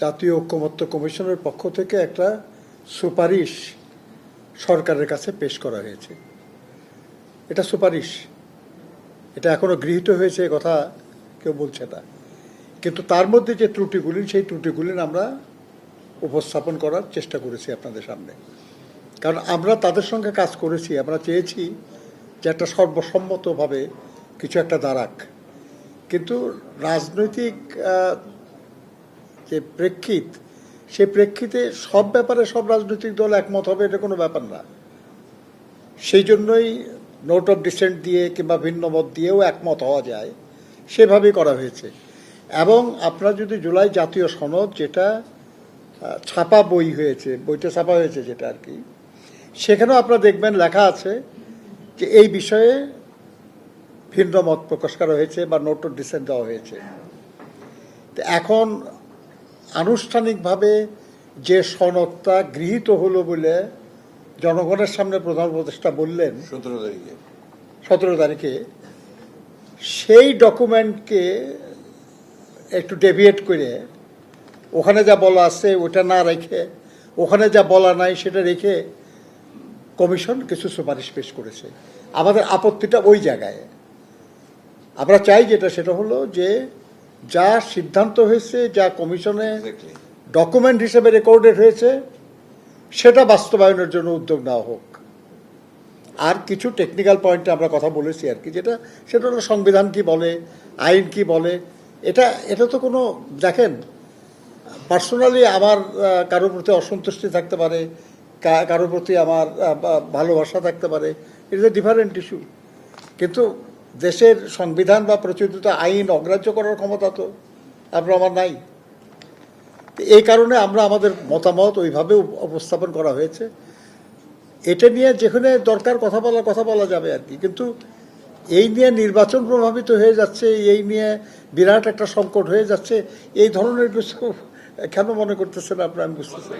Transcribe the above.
জাতীয় ঐক্যমত্য কমিশনের পক্ষ থেকে একটা সুপারিশ সরকারের কাছে পেশ করা হয়েছে। এটা সুপারিশ। এটা এখনও গৃহীত হয়েছে কথা কেউ বলছে না। কিন্তু তার মধ্যে যে ত্রুটিগুলি, সেই ত্রুটিগুলি আমরা উপস্থাপন করার চেষ্টা করেছি আপনাদের সামনে। কারণ আমরা তাদের সঙ্গে কাজ করেছি, আমরা চেয়েছি যে একটা সর্বসম্মতভাবে কিছু একটা দাঁড়াক। কিন্তু রাজনৈতিক যে প্রেক্ষিত সেই প্রেক্ষিতে সব ব্যাপারে সব রাজনৈতিক দল একমত হবে এটা কোনো ব্যাপার না। সেই জন্যই নোট অফ ডিসেন্ট দিয়ে কিংবা ভিন্ন মত দিয়েও একমত হওয়া যায়। সেভাবেই করা হয়েছে। এবং আপনার যদি জুলাই জাতীয় সনদ যেটা ছাপা বই হয়েছে, বইটা ছাপা হয়েছে যেটা আর কি, সেখানেও আপনারা দেখবেন লেখা আছে যে এই বিষয়ে ভিন্ন মত প্রকাশ করা হয়েছে বা নোট অফ ডিসেন্ট দেওয়া হয়েছে। তো এখন আনুষ্ঠানিকভাবে যে সনদটা গৃহীত হলো বলে জনগণের সামনে প্রধান উপদেষ্টা বললেন সতেরো তারিখে। সতেরো তারিখে সেই ডকুমেন্টকে একটু ডেভিয়েট করে ওখানে যা বলা আছে ওটা না রেখে ওখানে যা বলা নাই সেটা রেখে কমিশন কিছু সুপারিশ পেশ করেছে। আমাদের আপত্তিটা ওই জায়গায়। আমরা চাই যেটা সেটা হলো যে যা সিদ্ধান্ত হয়েছে যা কমিশনে ডকুমেন্ট হিসেবে রেকর্ডেড হয়েছে সেটা বাস্তবায়নের জন্য উদ্যোগ নেওয়া হোক। আর কিছু টেকনিক্যাল পয়েন্টে আমরা কথা বলেছি আর কি যেটা সেটা হলো সংবিধান কি বলে আইন কি বলে। এটা এটা তো কোনো দেখেন পার্সোনালি আমার কারোর প্রতি অসন্তুষ্টি থাকতে পারে কারোর প্রতি আমার ভালোবাসা থাকতে পারে। ইট এ ডিফারেন্ট ইস্যু কিন্তু দেশের সংবিধান বা প্রচলিত আইন অগ্রাহ্য করার ক্ষমতা তো আপনার আমার নাই। এই কারণে আমরা আমাদের মতামত ওইভাবে উপস্থাপন করা হয়েছে। এটা নিয়ে যেখানে দরকার কথা বলা কথা বলা যাবে আর কি। কিন্তু এই নিয়ে নির্বাচন প্রভাবিত হয়ে যাচ্ছে, এই নিয়ে বিরাট একটা সংকট হয়ে যাচ্ছে, এই ধরনের কিছু কেন মনে করতেছেন আপনারা? আমি বুঝতেছি